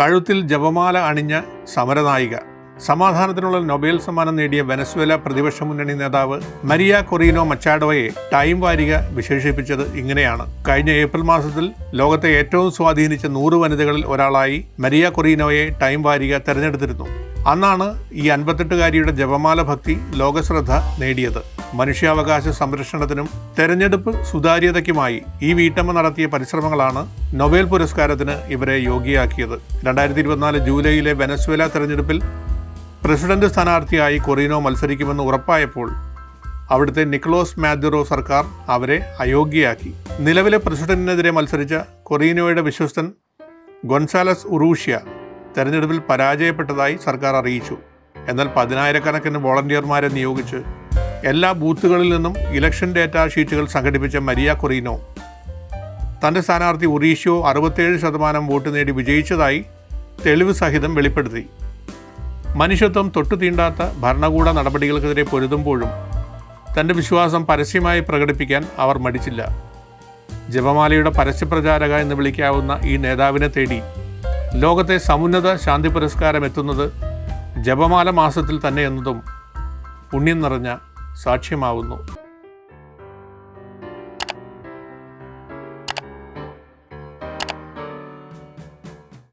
കഴുത്തിൽ ജപമാല അണിഞ്ഞ സമരനായിക. സമാധാനത്തിനുള്ള നൊബേൽ സമ്മാനം നേടിയ വെനസ്വേല പ്രതിപക്ഷ മുന്നണി നേതാവ് മരിയ കൊറീനോ മച്ചാഡോയെ ടൈം വാരിക വിശേഷിപ്പിച്ചത് ഇങ്ങനെയാണ്. കഴിഞ്ഞ ഏപ്രിൽ മാസത്തിൽ ലോകത്തെ ഏറ്റവും സ്വാധീനിച്ച നൂറ് വനിതകളിൽ ഒരാളായി മരിയ കൊറീനോയെ ടൈം വാരിക തെരഞ്ഞെടുത്തിരുന്നു. അന്നാണ് ഈ അൻപത്തെട്ടുകാരിയുടെ ജപമാല ഭക്തി ലോകശ്രദ്ധ നേടിയത്. മനുഷ്യാവകാശ സംരക്ഷണത്തിനും തെരഞ്ഞെടുപ്പ് സുതാര്യതയ്ക്കുമായി ഈ വീട്ടമ്മ നടത്തിയ പരിശ്രമങ്ങളാണ് നൊബേൽ പുരസ്കാരത്തിന് ഇവരെ യോഗ്യയാക്കിയത്. രണ്ടായിരത്തി ഇരുപത്തിനാല് ജൂലൈയിലെ വെനസ്വേല തെരഞ്ഞെടുപ്പിൽ പ്രസിഡന്റ് സ്ഥാനാർത്ഥിയായി കൊറീനോ മത്സരിക്കുമെന്ന് ഉറപ്പായപ്പോൾ അവിടുത്തെ നിക്ലോസ് മാദ്യുറോ സർക്കാർ അവരെ അയോഗ്യയാക്കി. നിലവിലെ പ്രസിഡന്റിനെതിരെ മത്സരിച്ച കൊറീനോയുടെ വിശ്വസ്തൻ ഗൊൻസാലസ് ഉറൂഷ്യ തെരഞ്ഞെടുപ്പിൽ പരാജയപ്പെട്ടതായി സർക്കാർ അറിയിച്ചു. എന്നാൽ പതിനായിരക്കണക്കിന് വോളണ്ടിയർമാരെ നിയോഗിച്ച് എല്ലാ ബൂത്തുകളിൽ നിന്നും ഇലക്ഷൻ ഡേറ്റ ഷീറ്റുകൾ സംഘടിപ്പിച്ച മരിയ കൊറീനോ. തന്റെ സ്ഥാനാർത്ഥി ഒറീഷ്യോ അറുപത്തേഴ് ശതമാനം വോട്ട് നേടി വിജയിച്ചതായി തെളിവ് സഹിതം വെളിപ്പെടുത്തി. മനുഷ്യത്വം തൊട്ടു തീണ്ടാത്ത ഭരണകൂട നടപടികൾക്കെതിരെ പൊരുതുമ്പോഴും തന്റെ വിശ്വാസം പരസ്യമായി പ്രകടിപ്പിക്കാൻ അവർ മടിച്ചില്ല. ജപമാലയുടെ പരസ്യപ്രചാരക എന്ന് വിളിക്കാവുന്ന ഈ നേതാവിനെ തേടി ലോകത്തെ സമുന്നത ശാന്തി പുരസ്കാരം എത്തുന്നത് ജപമാല മാസത്തിൽ തന്നെ എന്നതും പുണ്യം നിറഞ്ഞ സാക്ഷ്യമാവുന്നു.